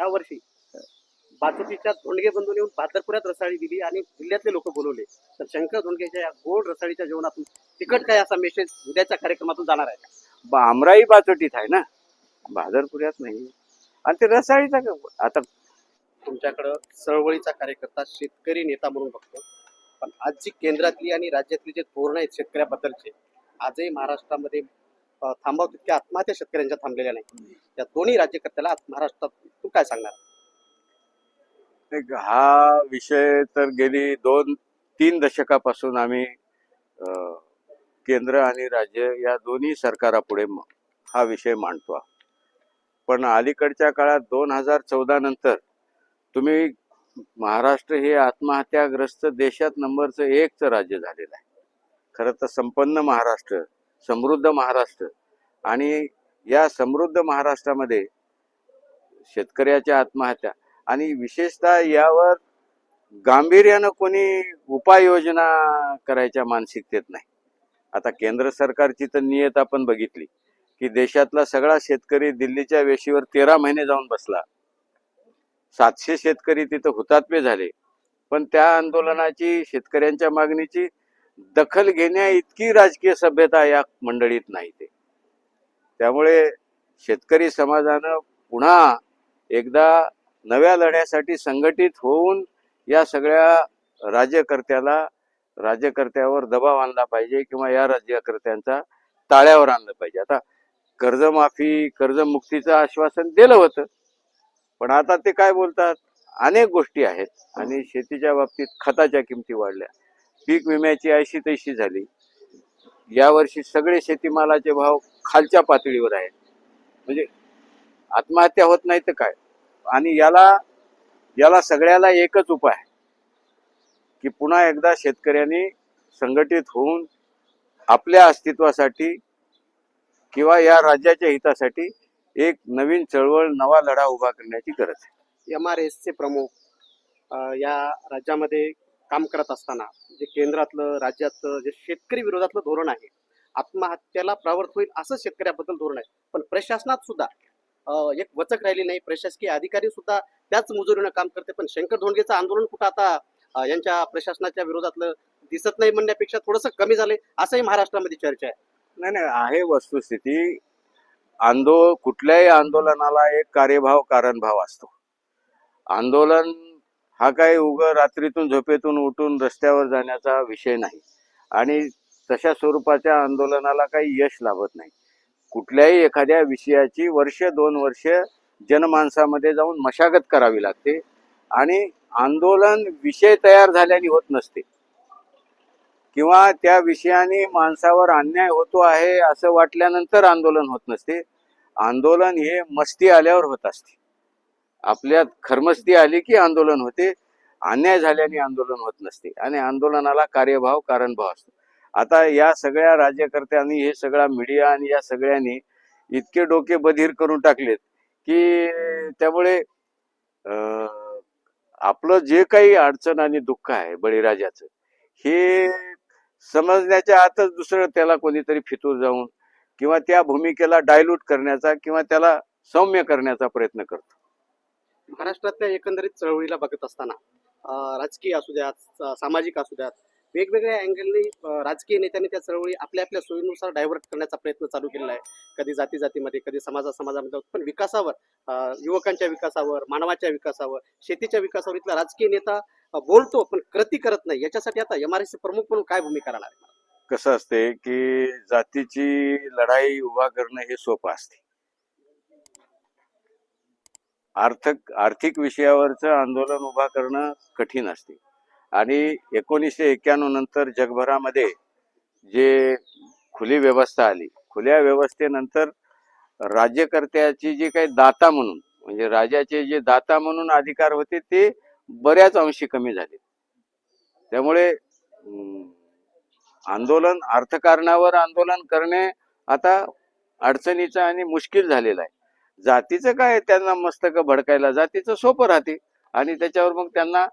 या वर्षी बाचोटीच्या धोंडगे बंधून येऊन पातरपुऱ्यात रसाळी दिली आणि जिल्ह्यातले लोक बोलवले. तर शंकर धोंडगेच्या या गोड रसाळीच्या जेवणातून तिकट काय असा मेसेज उद्याच्या कार्यक्रमातून जाणार आहे? बा- आमराई बाचोटीत आहे ना? भादरपुऱ्यात नाही. आणि ते रसाळीचा का- आता तुमच्याकडं चळवळीचा कार्यकर्ता शेतकरी नेता म्हणून बघतो. पण आज जी केंद्रातली आणि राज्यातली जे धोरण आहेत शेतकऱ्याबद्दलचे आजही महाराष्ट्रामध्ये थांबाव तितक्या आत्महत्या शेतकऱ्यांच्या थांबलेल्या नाही त्या दोन्ही राज्यकर्त्याला महाराष्ट्रात तू काय सांगणार? एक हा विषय तर गेली दोन तीन दशकापासून आम्ही केंद्र आणि राज्य या दोन्ही सरकारापुढे हा विषय मांडतो पण अलीकडच्या काळात दोन हजार चौदा नंतर तुम्ही महाराष्ट्र हे आत्महत्याग्रस्त देशात नंबरचं एकचं राज्य झालेलं आहे. खरं तर संपन्न महाराष्ट्र समृद्ध महाराष्ट्र. आणि या समृद्ध महाराष्ट्रामध्ये शेतकऱ्याच्या आत्महत्या आणि विशेषतः यावर गांभीर्यानं कोणी उपाययोजना करायच्या मानसिकतेत नाही. आता केंद्र सरकारची तर नियत आपण बघितली की देशातला सगळा शेतकरी दिल्लीच्या वेशीवर तेरा महिने जाऊन बसला. सातशे शेतकरी तिथं हुतात्मे झाले. पण त्या आंदोलनाची शेतकऱ्यांच्या मागणीची दखल घेण्या इतकी राजकीय सभ्यता या मंडळीत नाही ते. त्यामुळे शेतकरी समाजानं पुन्हा एकदा नव्या लढ्यासाठी संघटित होऊन या सगळ्या राज्यकर्त्याला राज्यकर्त्यावर दबाव आणला पाहिजे किंवा या राज्यकर्त्यांचा ताळ्यावर आणलं पाहिजे. आता कर्जमाफी कर्जमुक्तीचं आश्वासन दिलं होतं पण आता ते काय बोलतात? अनेक गोष्टी आहेत आणि शेतीच्या बाबतीत खताच्या किमती वाढल्या. पीक विम्याची ऐशी तैशी झाली. यावर्षी सगळे शेतीमालाचे भाव खालच्या पातळीवर आहेत. म्हणजे आत्महत्या होत नाही तर काय? आणि याला याला सगळ्याला एकच उपाय आहे. की पुन्हा एकदा शेतकऱ्यांनी संघटित होऊन आपल्या अस्तित्वासाठी किंवा या राज्याच्या हितासाठी एक नवीन चळवळ नवा लढा उभा करण्याची गरज आहे. एम आर एसचे प्रमुख या राज्यामध्ये काम करत असताना जे केंद्रातलं राज्यातलं जे शेतकरी विरोधातलं धोरण आहे आत्महत्याला प्रवृत्त होईल असं शेतकऱ्याबद्दल धोरण आहे. पण प्रशासनात सुद्धा एक वचक राहिली नाही. प्रशासकीय अधिकारी सुद्धा त्याच मुजुरीनं काम करते. पण शंकर धोंडगेचं आंदोलन कुठं आता यांच्या प्रशासनाच्या विरोधातलं दिसत नाही म्हणण्यापेक्षा थोडंसं कमी झालंय असंही महाराष्ट्रामध्ये चर्चा आहे. नाही नाही आहे वस्तुस्थिती. आंदो कुठल्याही आंदोलनाला एक कार्यभाव कारणभाव असतो. आंदोलन हा काही उगं रात्रीतून झोपेतून उठून रस्त्यावर जाण्याचा विषय नाही. आणि तशा स्वरूपाच्या आंदोलनाला काही यश लाभत नाही. कुठल्याही एखाद्या विषयाची वर्ष दोन वर्ष जनमानसामध्ये जाऊन मशागत करावी लागते आणि आंदोलन विषय तयार झाल्याने होत नसते. किंवा त्या विषयाने माणसावर अन्याय होतो आहे असं वाटल्यानंतर आंदोलन होत नसते. आंदोलन हे मस्ती आल्यावर होत असते. आपल्यात खरमस्ती आली की आंदोलन होते अन्याय झाल्याने आंदोलन होत नसते. आणि आंदोलनाला कार्यभाव कारणभाव असतो. आता या सगळ्या राज्यकर्त्यांनी हे सगळा मीडिया आणि या सगळ्यांनी इतके डोके बधीर करून टाकलेत की त्यामुळे आपलं जे काही अडचण आणि दुःख आहे बळीराजाचं हे समजण्याच्या आतच दुसरं त्याला कोणीतरी फितूर जाऊन किंवा त्या भूमिकेला डायल्यूट करण्याचा किंवा त्याला सौम्य करण्याचा प्रयत्न करतो. महाराष्ट्रातल्या एकंदरीत चळवळीला बघत असताना राजकीय असू द्यात सामाजिक असू द्यात वेगवेगळ्या अँगलनी राजकीय नेत्यांनी त्या चळवळी आपल्या आपल्या सोयीनुसार डायव्हर्ट करण्याचा प्रयत्न चालू केलेला आहे. कधी जाती जातीमध्ये कधी समाजा समाजामध्ये पण विकासावर युवकांच्या विकासावर मानवाच्या विकासावर शेतीच्या विकासावर इथला राजकीय नेता बोलतो पण कृती करत नाही. याच्यासाठी आता एम आर एस प्रमुख म्हणून काय भूमिका राहणार आहे? कसं असते की जातीची लढाई उभा करणं हे सोपं असते. आर्थिक आर्थिक विषयावरचं आंदोलन उभा करणं कठीण असते. आणि एकोणीसशे एक्क्याण्णव नंतर जगभरामध्ये जे खुली व्यवस्था आली खुल्या व्यवस्थेनंतर राज्यकर्त्याची जी काही दाता म्हणून म्हणजे राजाचे जे दाता म्हणून अधिकार होते ते बऱ्याच अंशी कमी झाले. त्यामुळे आंदोलन अर्थकारणावर आंदोलन करणे आता अडचणीचं आणि मुश्किल झालेलं आहे. जातीचं काय त्यांना मस्तक भडकायला जातीचं सोपं राहते. आणि त्याच्यावर मग त्यांना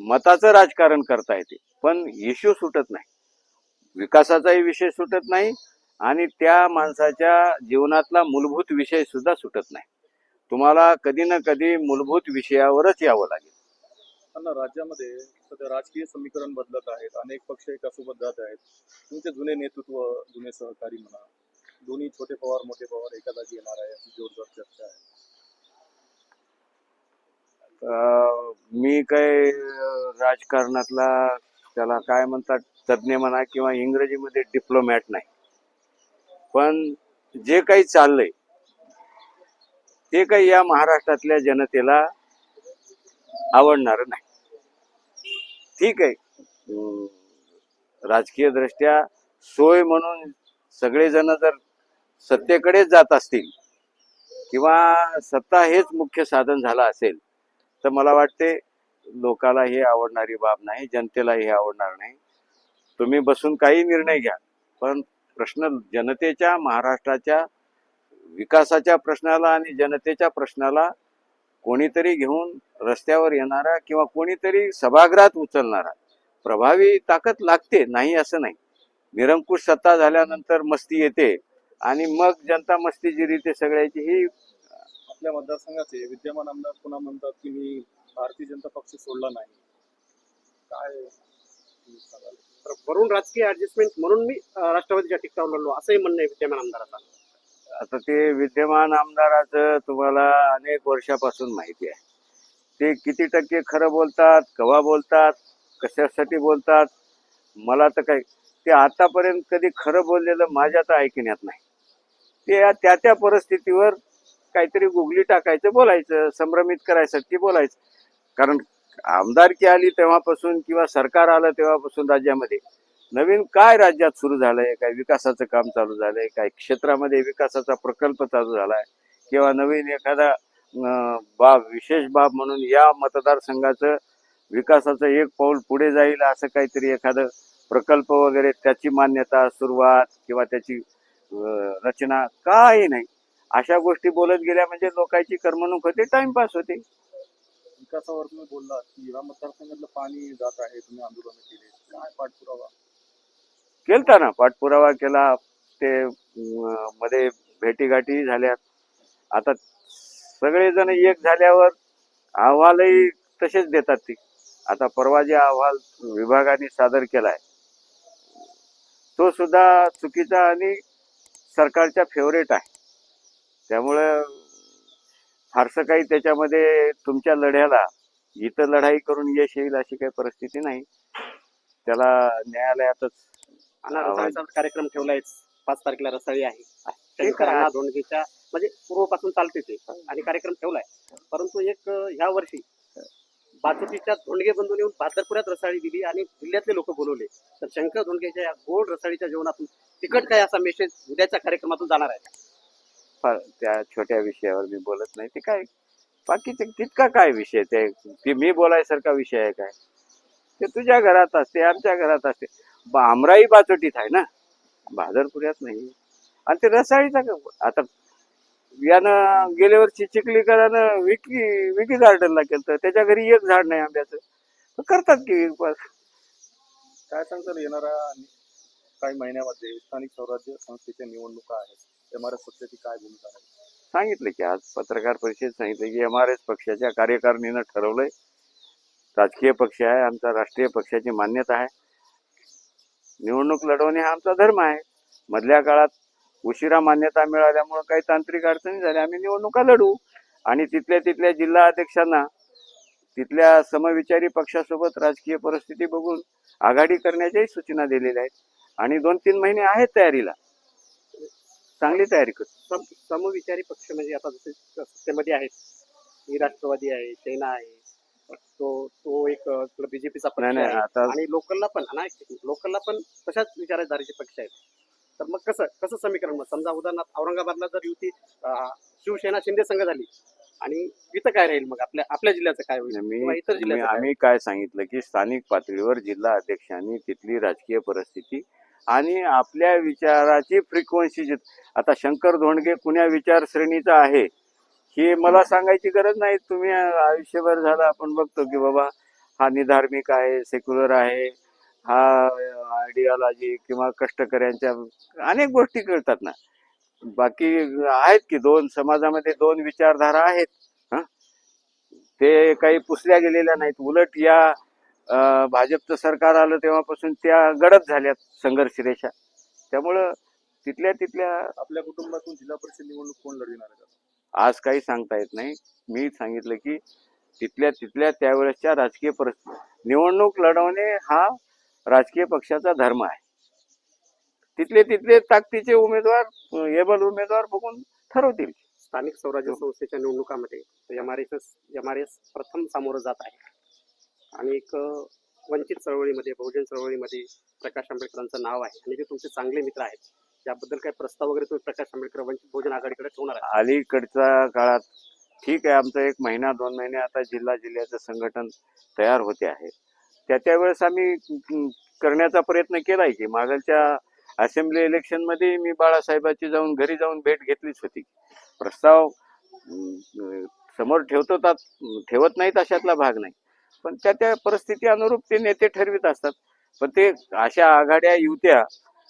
मताचं राजकारण करता येते. पण इश्यू सुटत नाही. विकासाचाही विषय सुटत नाही. आणि त्या माणसाच्या जीवनातला मूलभूत विषय सुद्धा सुटत नाही. तुम्हाला कधी ना कधी मूलभूत विषयावरच यावं लागेल. राज्यामध्ये सध्या राजकीय समीकरण बदलत आहेत. अनेक पक्ष एकासोबत जात आहेत. तुमचे जुने नेतृत्व जुने सहकारी म्हणा दोन्ही छोटे पवार मोठे पवार एका जागी येणार आहे अशी जोरदार चर्चा आहे. मी काय राजकारणातला त्याला काय म्हणतात तज्ज्ञ म्हणा किंवा इंग्रजीमध्ये डिप्लोमॅट नाही. पण जे काही चाललंय ते काही या महाराष्ट्रातल्या जनतेला आवडणार नाही. ठीक आहे. राजकीय दृष्ट्या सोय म्हणून सगळेजण जर सत्तेकडेच जात असतील किंवा सत्ता हेच मुख्य साधन झालं असेल तर मला वाटते लोकाला हे आवडणारी बाब नाही जनतेला हे आवडणार नाही. तुम्ही बसून काही निर्णय घ्या पण प्रश्न जनतेच्या महाराष्ट्राच्या विकासाच्या प्रश्नाला आणि जनतेच्या प्रश्नाला कोणीतरी घेऊन रस्त्यावर येणारा किंवा कोणीतरी सभागृहात उचलणारा प्रभावी ताकद लागते नाही असं नाही. निरंकुश सत्ता झाल्यानंतर मस्ती येते. आणि मग जनता मस्तीगिरी ते सगळ्याची ही आपल्या मतदारसंघाचे विद्यमान आमदार पुन्हा म्हणतात की मी भारतीय जनता पक्ष सोडला नाही. काय? वरून राजकीय ऍडजस्टमेंट म्हणून मी राष्ट्रवादीच्या तिकिटावर लढलो. असंही म्हणणं आहे विद्यमान आमदाराचा. आता ते विद्यमान आमदाराचं तुम्हाला अनेक वर्षापासून माहिती आहे. ते किती टक्के खरं बोलतात केव्हा बोलतात कशासाठी बोलतात मला तर काही ते आतापर्यंत कधी खरं बोललेलं माझ्या तर ऐकण्यात नाही. ते या- त्या त्या परिस्थितीवर काहीतरी गुगली टाकायचं बोलायचं संभ्रमित करायसाठी बोलायचं. कारण आमदारकी आली तेव्हापासून किंवा सरकार आलं तेव्हापासून राज्यामध्ये नवीन काय राज्यात सुरू झालंय काय विकासाचं काम चालू झालंय काय क्षेत्रामध्ये विकासाचा प्रकल्प चालू झालाय किंवा नवीन एखादा बाब विशेष बाब म्हणून या मतदारसंघाचं विकासाचं एक पाऊल पुढे जाईल असं काहीतरी एखादं प्रकल्प वगैरे त्याची मान्यता सुरुवात किंवा त्याची रचना काही नाही. अशा गोष्टी बोलत गेल्या म्हणजे लोकांची करमणूक होते टाइमपास होते. विकासावर तुम्ही बोललात की या मतदारसंघातलं पाणी जात आहे तुम्ही आंदोलन केले. काय पाठपुरावा? केलता ना पाठपुरावा केला ते मध्ये भेटीगाठी झाल्या आता सगळेजण एक झाल्यावर अहवालही तसेच देतात ती. आता परवा जे अहवाल विभागाने सादर केलाय तो सुद्धा चुकीचा आणि सरकारच्या फेवरेट आहे. त्यामुळं फारसं काही त्याच्यामध्ये तुमच्या लढ्याला इथं लढाई करून यश येईल अशी काही परिस्थिती नाही. त्याला न्यायालयातच कार्यक्रम ठेवलाय. पाच तारखेला रसाळी आहे. धोंडगेच्या म्हणजे पूर्वपासून चालते ते. आणि कार्यक्रम ठेवलाय. परंतु एक ह्या वर्षी बाचुटीच्या धोंडगे बंधून येऊन बादरपुऱ्यात रसाळी दिली आणि जिल्ह्यातले लोक बोलवले. तर शंकर धोंडगेच्या या गोड रसाळीच्या जेवणातून तिकट काय असा मेसेज उद्याच्या कार्यक्रमातून जाणार आहे? फार त्या छोट्या विषयावर मी बोलत नाही. ते काय? बाकी तितका काय विषय ते ते मी बोलायसारखा विषय आहे काय? ते तुझ्या घरात असते आमच्या घरात असते. ब- आमराई बाचोटीत आहे ना? बाजारपुऱ्यात नाही. आणि ते रसाळीचा का- आता यानं गेल्या वर्षी चिखलीकरानं विकी विकी गार्डनला केलं तर त्याच्या घरी एक झाड नाही आंब्याचं. करतात की उपवास. काय सांगताल येणाऱ्या काही महिन्यामध्ये स्थानिक स्वराज्य संस्थेच्या निवडणुका आहेत. एम आर एस पक्षाची काय भूमिका आहे? सांगितलं की आज पत्रकार परिषदेत सांगितलं की एम आर एस पक्षाच्या कार्यकारिणीनं ठरवलंय. राजकीय पक्ष आहे आमचा राष्ट्रीय पक्षाची मान्यता आहे. निवडणूक लढवणे हा आमचा धर्म आहे. मधल्या काळात उशिरा मान्यता मिळाल्यामुळे काही तांत्रिक अडचणी झाल्या. आम्ही निवडणुका लढू. आणि तिथल्या तिथल्या जिल्हा अध्यक्षांना तिथल्या समविचारी पक्षासोबत राजकीय परिस्थिती बघून आघाडी करण्याच्याही सूचना दिलेल्या आहेत. आणि दोन तीन महिने आहेत तयारीला. चांगली तयारी करू सम समविचारी पक्ष म्हणजे आता जसे सत्तेमध्ये आहेत. ही राष्ट्रवादी आहे सेना आहे. तो तो एक बीजेपीचा पक्ष नाही नाही आहे. आता आणि लोकलला पण ना लोकलला पण तशाच विचारधारेचे पक्ष आहेत. तर मग कसं कसं समीकरण मग? समजा उदाहरणार्थ औरंगाबादला जर युती शिवसेना शिंदे संघ झाली आणि इथं काय राहील मग? आपल्या आपल्या जिल्ह्याचं काय होईल? मी इतर काय? आम्ही काय सांगितलं की स्थानिक पातळीवर जिल्हा अध्यक्षांनी तिथली राजकीय परिस्थिती आणि आपल्या विचाराची फ्रिक्वेन्सी आता शंकर धोंडगे कुण्या विचारश्रेणीचा आहे हे मला सांगायची गरज नाही. तुम्ही आयुष्यभर झालं आपण बघतो की बाबा हा निधार्मिक आहे सेक्युलर आहे हा आयडिओलॉजी किंवा कष्टकऱ्यांच्या अनेक गोष्टी कळतात ना. बाकी आहेत की दोन समाजामध्ये दोन विचारधारा आहेत हं? ते काही पुसल्या गेलेल्या नाहीत. उलट या भाजपचं सरकार आलं तेव्हापासून त्या गडद झाल्यात संघर्ष रेषा त्यामुळं तिथल्या तिथल्या आपल्या कुटुंबातून जिल्हा परिषद निवडणूक कोण लढविणार आज काही सांगता येत नाही. मी सांगितलं की तिथल्या तिथल्या त्यावेळेसच्या राजकीय परिस्थिती. निवडणूक लढवणे हा राजकीय पक्षाचा धर्म आहे. तिथले तिथले ताकदीचे उमेदवार एबल उमेदवार बघून ठरवतील. स्थानिक स्वराज्य संस्थेच्या निवडणुकामध्ये M R S M R S प्रथम सामोरं जात आहे. आणि एक वंचित चळवळीमध्ये बहुजन चळवळीमध्ये प्रकाश आंबेडकरांचं नाव आहे. आणि ते तुमचे चांगले मित्र आहेत त्याबद्दल काही प्रस्ताव वगैरे तुम्ही प्रकाश आंबेडकर वंचित बहुजन आघाडीकडे ठेवणार अलीकडच्या काळात ठीक आहे आमचं एक महिना दोन महिने आता जिल्हा जिल्ह्याचं संघटन तयार होते आहे. त्या त्यावेळेस आम्ही करण्याचा प्रयत्न केलाय की मागलच्या असेंब्ली इलेक्शनमध्ये मी बाळासाहेबाची जाऊन घरी जाऊन भेट घेतलीच होती. प्रस्ताव समोर ठेवतो ठेवत नाहीत अशातला भाग नाही. पण त्या त्या परिस्थिती अनुरूप ते नेते ठरवित असतात. पण ते अशा आघाड्या युत्या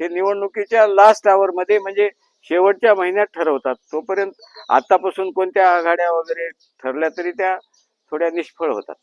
हे निवडणुकीच्या लास्ट आवरमध्ये म्हणजे शेवटच्या महिन्यात ठरवतात. तोपर्यंत आतापासून कोणत्या आघाड्या वगैरे ठरल्या तरी त्या थोड्या निष्फळ होतात.